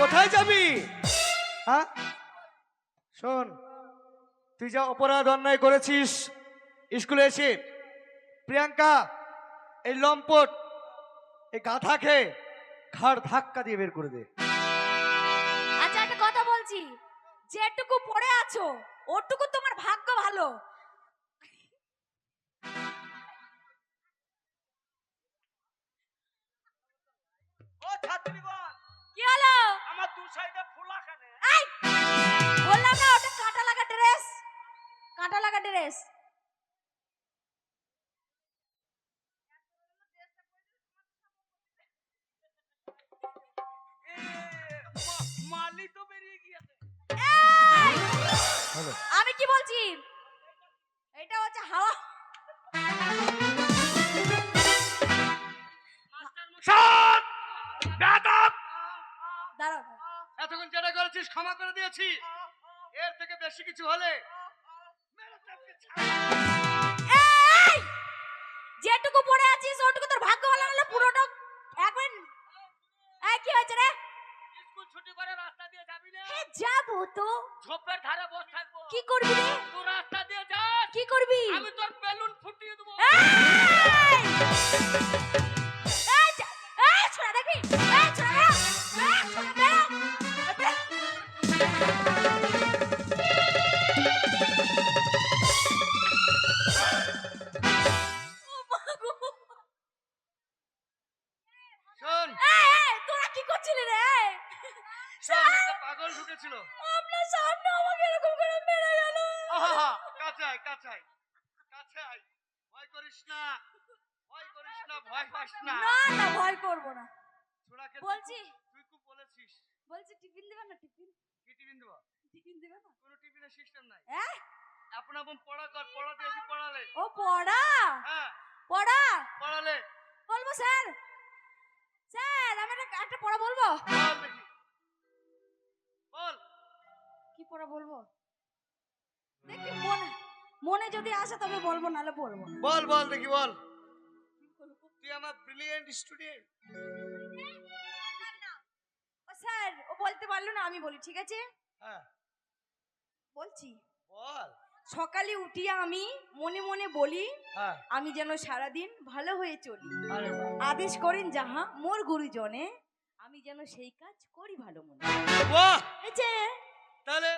কোথায় যাবি? হ্যাঁ? শোন তুই যা অপরাধ অন্যায় করেছিস স্কুলে এসে প্রিয়াঙ্কা এই লম্পট এই গাধা খেয়ে ঘাড় ধাক্কা দিয়ে বের করে দে। আচ্ছা একটা কথা বলছি। যেটুকু পড়ে আছো ওটুকু তোমার ভাগ্য ভালো। ও ছাত্রীগণ কি হলো? আমার দু সাইডে ফুলা কেন এই! বললাম না ওটা কাঁটা লাগা ড্রেস। কাঁটা লাগা ড্রেস। মালি তো বেরিয়ে গিয়েছে। আমি কি বলছি? এটা হচ্ছে হাওয়া! এতক্ষণ যেটা করেছিস ক্ষমা করে দিয়েছি। এর থেকে বেশি কিছু হলে যেটুকু পড়ে আছিস ওটুকু তোর ভাগ্য ভালো হলে পুরোটা এক মিনিট এই কি হয়েছে রে? স্কুল ছুটি করে রাস্তা দিয়ে যাবি না এ যাব তো। ঝোপের ধারে বসে থাকব। কি করবি রে? তুই রাস্তা দিয়ে যাস। কি করবি? আমি তোর বেলুন ফুটিয়ে দেবো। পড়া? পড়ালে। বলব স্যার। স্যার আমি একটা পড়া বলব? বল কি পড়া বলব? দেখি মনে মনে যদি আসে তবে বলব নাহলে বলব বল বল দেখি বল। তুই আমার ব্রিলিয়েন্ট স্টুডেন্ট ও স্যার ও বলতে পারল না আমি বলি ঠিক আছে? হ্যাঁ। বলছি। বল। সকালে উঠিয়া আমি মনে মনে বলি হ্যাঁ। আমি যেন সারাদিন ভালো হয়ে চলি। আদেশ করেন যাহা মোর গুরুজনে আমি যেন সেই কাজ করি ভালো মনে। তাহলে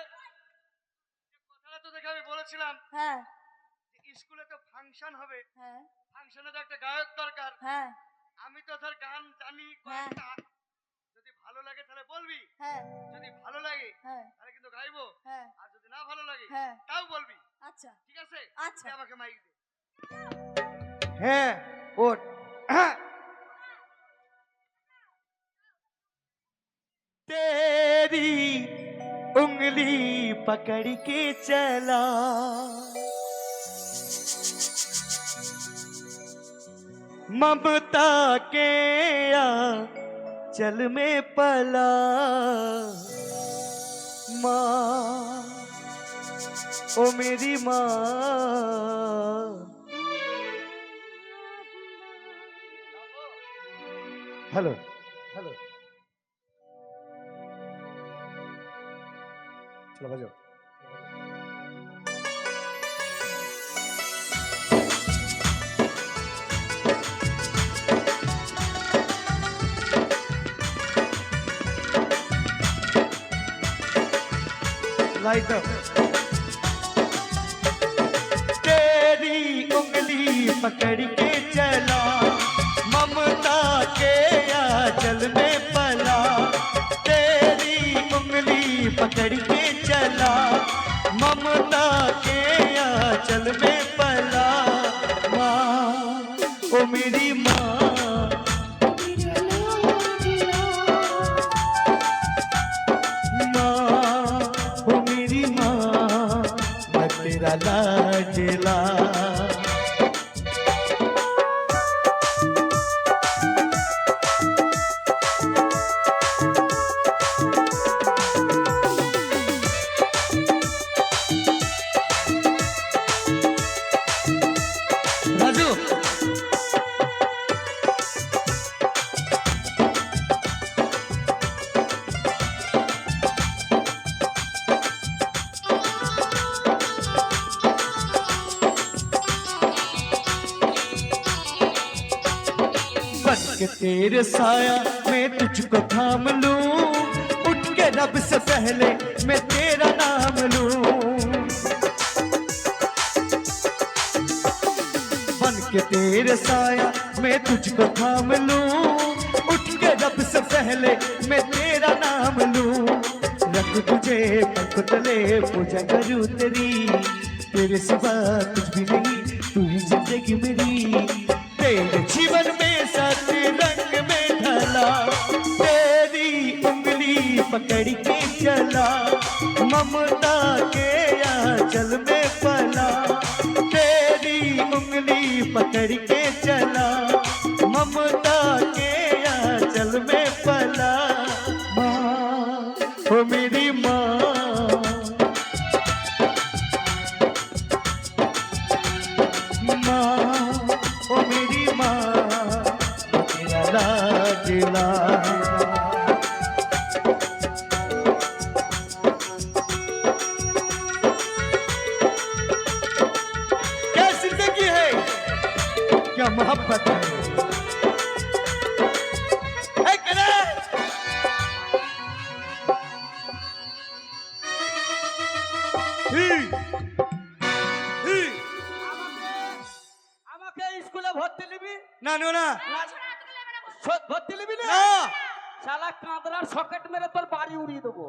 কথাটা তো দেখে আমি বলেছিলাম হ্যাঁ। স্কুলে তো ফাংশন হবে। হ্যাঁ। ফাংশনে তো একটা গায়ক দরকার। হ্যাঁ। আমি তো ধর গান জানি হ্যাঁ। ভালো লাগে তাহলে বলবি হ্যাঁ যদি ভালো লাগে হ্যাঁ তাহলে কিন্তু গাইবো হ্যাঁ আর যদি না ভালো লাগে হ্যাঁ তাও বলবি আচ্ছা ঠিক আছে আচ্ছা তুই আমাকে মাইক দে হ্যাঁ ওট तेरी उंगली पकड़ के चला ममता के आ चल में पला माँ ओ मेरी माँ। हेलो हेलो चलो बजाओ। 走 के तेरे साया मैं तुझको थाम लूँ। उठ के रब से पहले मैं तेरा नाम लूँ। बन के तेरे साया मैं तुझको थाम लूँ। उठ के रब से पहले मैं तेरा नाम लूँ। रख तुझे पंख तले पूजा करूँ तेरी। तेरे सिवा कुछ भी नहीं, तू ही ज़िंदगी मेरी। जीवन में सच रंग में ढला। तेरी उंगली पकड़ के चला। ममता के आंचल में पला। तेरी उंगली पकड़ के चला। ममता শালা কাঁদরার সকেট মেরে তোর বাড়ি উড়িয়ে দেবো!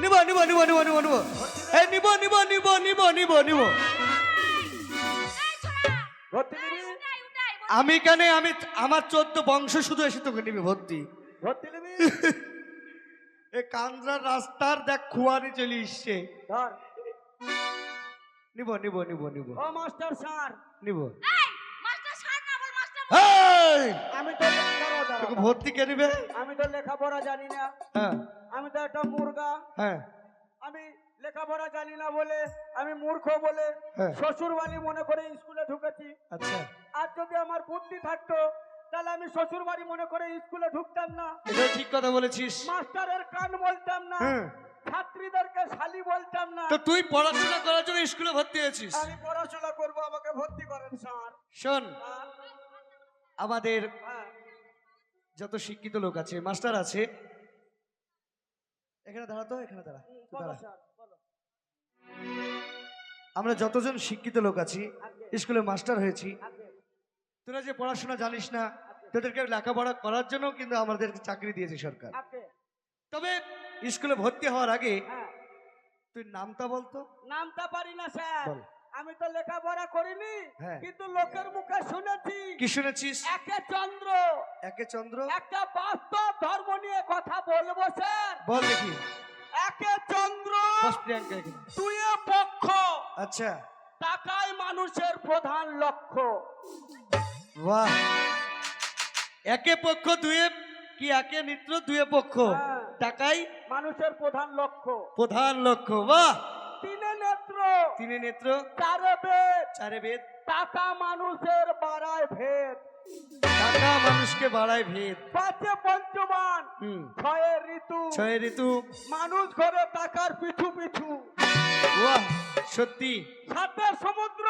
নিব নিব নিব নিব নিব নিব এই নিব নিব নিব নিব নিব নিব আমি কেন আমি আমার চোদ্দ বংশ শুধু এসে তোকে নিবি ভর্তি ভর্তি নিবি এ কান্দ্রার রাস্তার দেখ খুয়ানি চলে এসছে নিব নিব নিব নিব ও মাস্টার স্যার নিব মাস্টার ছাড় না বল মাস্টার এই! আমি তো দাঁড়াও, দাঁড়াও, তোকে ভর্তি কে নিবে আমি তো লেখাপড়া জানি না। হ্যাঁ। আমি তো একটা মুর্গা। হ্যাঁ। আমি লেখাপড়া জানি না বলে আমি মূর্খ বলে হ্যাঁ। শ্বশুর বাড়ি মনে করে স্কুলে ঢুকেছি। আচ্ছা। আর যদি আমার বুদ্ধি থাকতো তাহলে আমি শ্বশুর বাড়ি মনে করে স্কুলে ঢুকতাম না। এটা ঠিক কথা বলেছিস। মাস্টারের কান বলতাম না। ছাত্রীদেরকে শালি বলতাম না। তো তুই পড়াশোনা করার জন্য স্কুলে ভর্তি হয়েছিস? আমি পড়াশোনা করব আমাকে ভর্তি করেন স্যার। শোন। আমাদের যত শিক্ষিত লোক আছে মাস্টার আছে এখানে দাঁড়া তো এখানে দাঁড়া দাঁড়া। আমরা যতজন শিক্ষিত লোক আছি স্কুলে মাস্টার হয়েছি তোরা যে পড়াশোনা জানিস না তোদেরকে লেখাপড়া করার জন্য কিন্তু আমাদের চাকরি দিয়েছে সরকার। তবে স্কুলে ভর্তি হওয়ার আগে হ্যাঁ। তুই নামটা বলতো? নামটা পারি না স্যার। আমি তো লেখাপড়া করিনি হ্যাঁ। কিন্তু লোকের মুখে শুনেছি। কি শুনেছিস? একে চন্দ্র। একে চন্দ্র? একটা বাস্তব ধর্ম নিয়ে কথা বলব স্যার। বল দেখি। একে চন্দ্র দুয়ে পক্ষ। আচ্ছা। টাকাই মানুষের প্রধান লক্ষ্য। বাহ। একে পক্ষ দুয়ে কি একে মিত্র দুয়ে পক্ষ? হ্যাঁ। টাকাই মানুষের প্রধান লক্ষ্য। প্রধান লক্ষ্য। বাহ। নেত্র। তিনে নেত্র? চারে বেদ চারে বেদ টাকা মানুষের বাড়ায় ভেদ। টাকা মানুষকে বাড়ায় ভেদ। পাঁচে পঞ্চমান ছয়ে ঋতু। ছয় ঋতু। মানুষ ঘরে টাকার পিছু পিছু। বাহ সত্যি। সাথে সমুদ্র।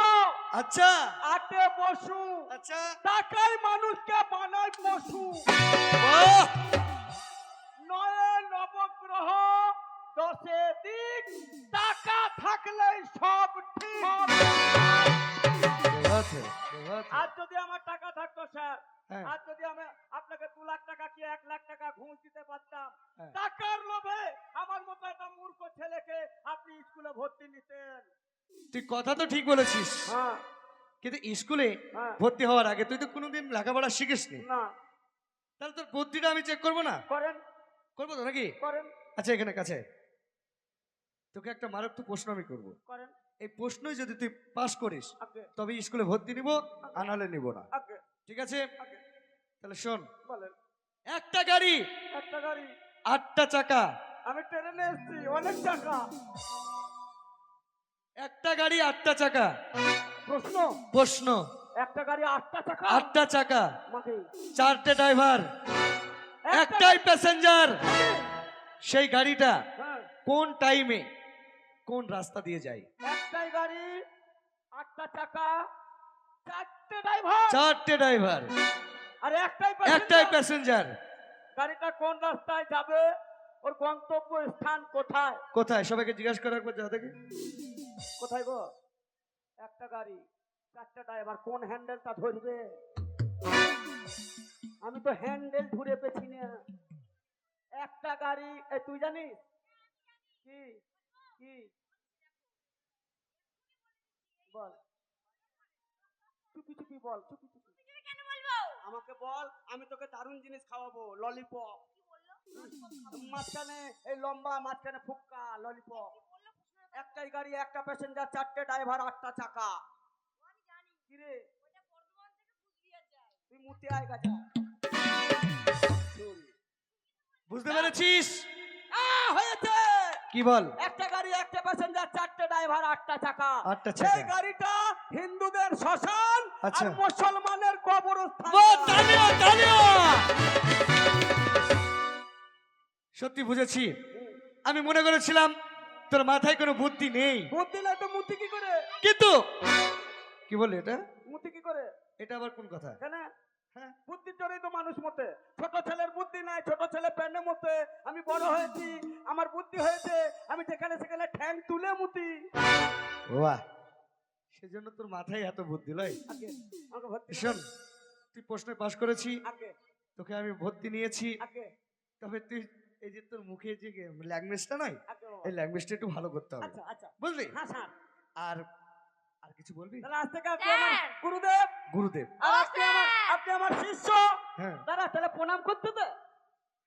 আচ্ছা। আটে পশু। আচ্ছা। টাকাই মানুষকে বানায় পশু। এক লাখ টাকা ঘুষ দিতে পারতাম। হ্যাঁ। টাকার লোভে আমার মতো একটা মূর্খ ছেলেকে আপনি স্কুলে ভর্তি নিতেন। তুই কথা তো ঠিক বলেছিস। হ্যাঁ। কিন্তু স্কুলে হ্যাঁ। ভর্তি হওয়ার আগে তুই তো কোনোদিন লেখাপড়া শিখিসনি। না। তাহলে তোর বুদ্ধিটা আমি চেক করব না? করেন। করব তো নাকি? করেন। আচ্ছা এখানে কাছে। তোকে একটা মারাত্মক প্রশ্ন আমি করব। করেন। এই প্রশ্নই যদি তুই পাস করিস তবে স্কুলে ভর্তি নিব আর নাহলে নিব না। ঠিক আছে? তাহলে শোন। বলেন। একটা গাড়ি। একটা গাড়ি। আটটা চাকা। আমি ট্রেনে এসেছি অনেক টাকা একটা গাড়ি আটটা চাকা। প্রশ্ন? প্রশ্ন। একটা গাড়ি আটটা চাকা? আটটা চাকা। চারটে ড্রাইভার। একটাই প্যাসেঞ্জার। সেই গাড়িটা হ্যাঁ। কোন টাইমে কোন রাস্তা দিয়ে যায়? একটাই গাড়ি আটটা চারটে চারটে ড্রাইভার। চারটে ড্রাইভার। আর একটাই একটাই প্যাসেঞ্জার গাড়িটা কোন রাস্তায় যাবে? ওর গন্তব্য স্থান কোথায়? কোথায়? সবাইকে জিজ্ঞাসা করার পর যা থেকে কোথায় গো? একটা গাড়ি চারটা ড্রাইভার কোন হ্যান্ডেলটা ধরবে? আমি তো হ্যান্ডেল ধরে পেছি না। একটা গাড়ি তুই জানিস? কি? কি? বল। চুপি চুপি বল চুপি। আমাকে বল আমি তোকে দারুণ জিনিস খাওয়াবো ললিপপ মাঝখানে এই লম্বা মাঝখানে ফুক্কা ললিপপ একটাই গাড়ি একটা প্যাসেঞ্জার চারটে ড্রাইভার আটটা চাকা। কিরে? তুই মুতে আয় গাছা। বুঝতে পেরেছিস? হয়েছে! কি বল? একটা গাড়ি একটা প্যাসেঞ্জার চারটে ড্রাইভার আটটা চাকা। আটটা চাকা। এই গাড়িটা হিন্দুদের শ্মশান আচ্ছা। আর মুসলমানের কবরস্থান। সত্যি বুঝেছি। আমি মনে করেছিলাম তোর মাথায় কোনো বুদ্ধি নেই। বুদ্ধি নাই তো মুতি কি করে? কিন্তু কি বললি এটা? মুতি কি করে? এটা আবার কোন কথা? কেন? হ্যাঁ? বুদ্ধির জন্যই তো মানুষ মতে। ছোট ছেলের বুদ্ধি নাই ছোট ছেলে প্যান্ডে মতে। আমি বড় হয়েছি আমার বুদ্ধি হয়েছে আমি যেখানে সেখানে ঠ্যাং তুলে মুতি। বাহ সেজন্য তোর মাথায় এত বুদ্ধি লয়। আগে আমাকে ভর্তি শোন তুই প্রশ্নে পাশ করেছি। তোকে আমি ভর্তি নিয়েছি। আগে। তবে তুই এই যে তোর মুখে যে ল্যাঙ্গুয়েজটা নয় এই ল্যাঙ্গুয়েজটা একটু ভালো করতে হবে। আচ্ছা আচ্ছা। বুঝলি? হ্যাঁ আর আর কিছু বলবি। গুরুদেব! গুরুদেব। আপনি আমার শিষ্য। হ্যাঁ। দাদা তাহলে প্রণাম করতে তো?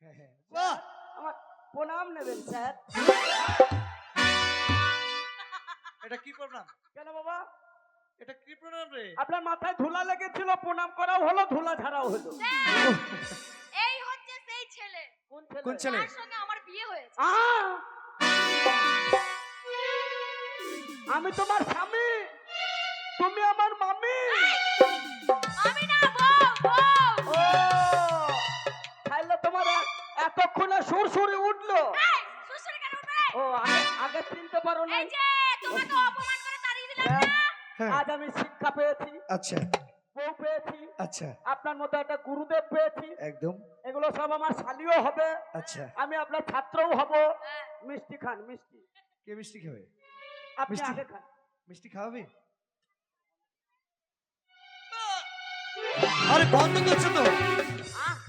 হ্যাঁ হ্যাঁ! আমার প্রণাম নেবেন স্যার। এটা কি প্রণাম? কেন বাবা? এটা কি প্রণাম রে? আপনার মাথায় ধুলা লেগেছিল প্রণাম করাও হলো ধুলা ঝাড়াও হলো। এই হচ্ছে সেই ছেলে। কোন ছেলে? কোন ছেলে? তার সঙ্গে আমার বিয়ে হয়েছে। আমি তোমার স্বামী তুমি আমার মামি। চিনতে পারো না এই যে তোমাকে অপমান করে তাড়িয়ে দিলাম না। হ্যাঁ। আজ আমি শিক্ষা পেয়েছি আচ্ছা। বউ পেয়েছি আচ্ছা। আপনার মতো একটা গুরুদেব পেয়েছি। একদম। এগুলো সব আমার শালিও হবে। আচ্ছা। আমি আপনার ছাত্রও হব। হ্যাঁ। মিষ্টি খান মিষ্টি। কে মিষ্টি খাবে? আপনি আগে খান। মিষ্টি খাওয়াবি? আরে গন্ধ করছে তো।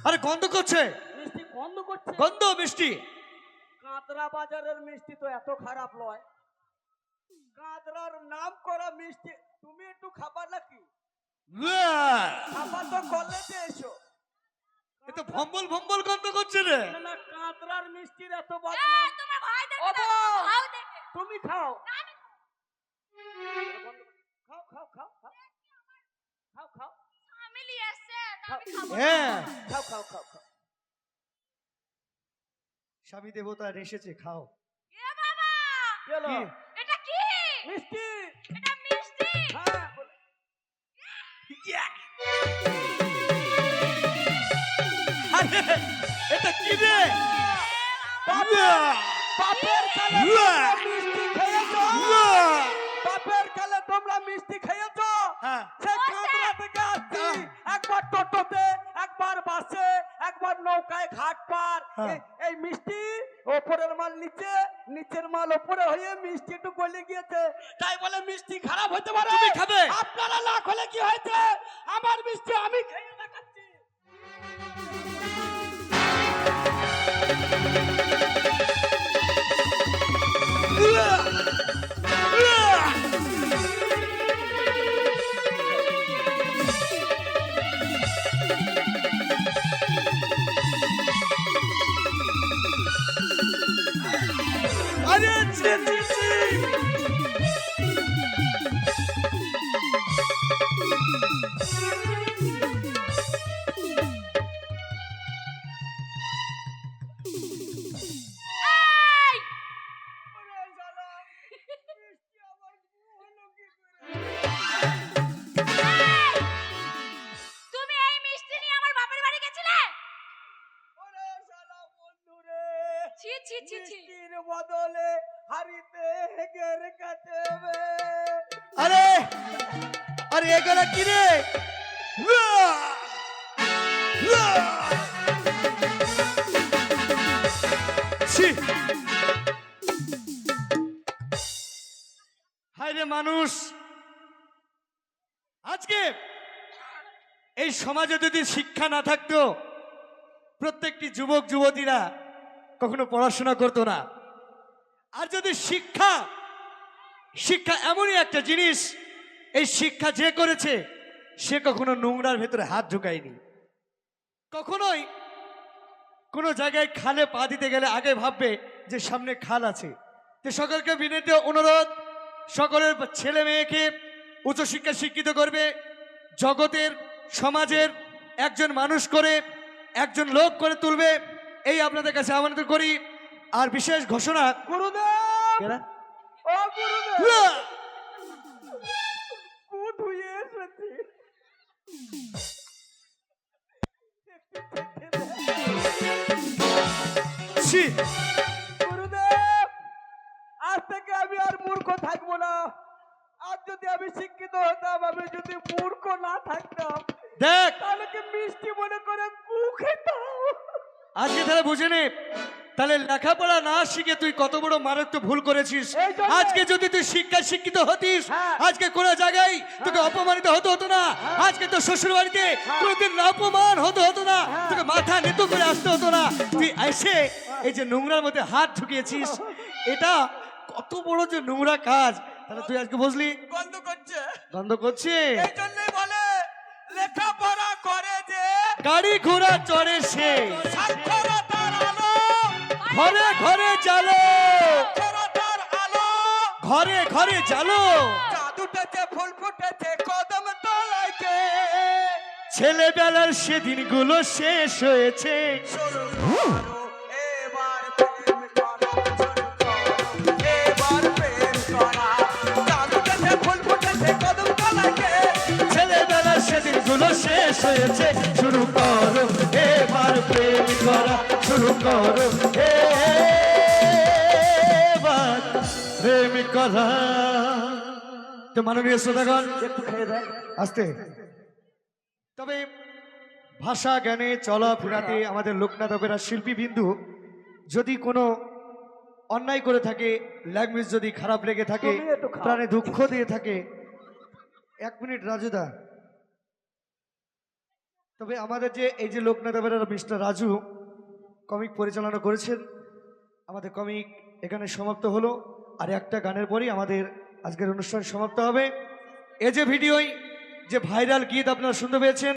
আরে গন্ধ করছে। মিষ্টি বন্ধ করছে। গন্ধ মিষ্টি। কাঁদরা বাজারের মিষ্টি তো এত খারাপ নয় কাঁদরার নাম করা মিষ্টি তুমি একটু খাবার নাকি! খাবার তো কলেজে এসো। এ তো ভম্বল ভম্বল গন্ধ করছে রে। না, না কাঁদরার মিষ্টির এত বদনাম তোমার ভাই দেখে! দাও খাও দেখে তুমি খাও। খাও খাও খাও খাও। খাও খাও। ফ্যামিলি এসছে তা আমি খাব হ্যাঁ। খাও খাও খাও খাও। স্বামী দেবতা এসেছে খাও। এ বাবা! কি এটা কি? মিষ্টি? এটা মিষ্টি! হ্যাঁ আরে, এটা কি রে? বাপের- বাপের কালে তোমরা মিষ্টি খেয়েছো। বাপের কালে তোমরা মিষ্টি খেয়েছো। হ্যাঁ। সে কাঁদরা থেকে আসছি একবার টোটোতে একবার বাসে একবার নৌকায় ঘাট পার। হ্যাঁ। এই- মিষ্টি ওপরের মাল নিচে নিচের মাল ওপরে হয়ে মিষ্টি একটু গলে গিয়েছে। তাই বলে মিষ্টি খারাপ হতে পারে। তুমি খাবে? আপনারা না হলে কি হয়েছে? আমার মিষ্টি আমি খেয়ে দেখাচ্ছি। মানুষ! আজকে এই সমাজে যদি শিক্ষা না থাকতো, প্রত্যেকটি যুবক, যুবতীরা কখনো পড়াশোনা করতো না। আর যদি শিক্ষা শিক্ষা এমনই একটা জিনিস এই শিক্ষা যে করেছে সে কখনো নোংরার ভেতরে হাত ঢুকায়নি। কখনোই কোনো জায়গায় খালে পা দিতে গেলে আগে ভাববে যে সামনে খাল আছে। তো সকলকে বিনীত অনুরোধ সকলের ছেলে মেয়েকে উচ্চশিক্ষা শিক্ষিত করবে জগতের সমাজের একজন মানুষ করে একজন লোক করে তুলবে এই আপনাদের কাছে আমাদের করি। আর বিশেষ ঘোষণা গুরুদেব! গুরুদেব আজ থেকে আমি আর মূর্খ থাকব না। আজ যদি আমি শিক্ষিত হতাম আমি যদি মূর্খ না থাকতাম দেখ। তাহলে কি মিষ্টি মনে করে খেতাম? আজকে তাহলে বুঝে নে। তাহলে লেখাপড়া না শিখে তুই কত বড় মারাত্মক ভুল করেছিস? এই আজকে যদি তুই শিক্ষায় শিক্ষিত হতিস হ্যাঁ। আজকে কোন জায়গায় তোকে অপমানিত হতে হতো না। আজকে তোর শ্বশুর বাড়িতে কোনোদিন অপমান হতে হতো না। হ্যাঁ। তোকে মাথা নেতু করে আসতে হতো না। তুই এসে এই যে নোংরার মধ্যে হাত ঢুকিয়েছিস এটা কত বড় যে নোংরা কাজ। তাহলে তুই আজকে বুঝলি? বন্ধ করছে। বন্ধ করছে? এই জন্যই বলে লেখাপড়া করে যে গাড়ি ঘোড়া চড়ে সে। ঘরে ঘরে চালো সাক্ষরতার ঘরে ঘরে চালো উঠেছে ফুল ফুটেছে কদম তলাইছে। ছেলেবেলার সেদিনগুলো শেষ হয়েছে। ছেলেবেলার সেদিনগুলো শেষ হয়েছে। শুরু করো এবার প্রেম করা শুরু করো। তো মাননীয় শ্রোতাগণ একটু খেয়ে দেয় আসতে। তবে ভাষা জ্ঞানে চলাফেরাতে আমাদের লোকনাথ অপেরা শিল্পী বিন্দু যদি কোনো অন্যায় করে থাকে ল্যাঙ্গুয়েজ যদি খারাপ লেগে থাকে প্রাণে দুঃখ দিয়ে থাকে এক মিনিট রাজুদা তবে আমাদের যে এই যে লোকনাথ অপেরার মিস্টার রাজু কমিক পরিচালনা করেছেন আমাদের কমিক এখানে সমাপ্ত হলো। আর একটা গানের পরই আমাদের আজকের অনুষ্ঠান সমাপ্ত হবে। এ যে ভিডিওই, যে ভাইরাল গীত আপনারা শুনতে পেয়েছেন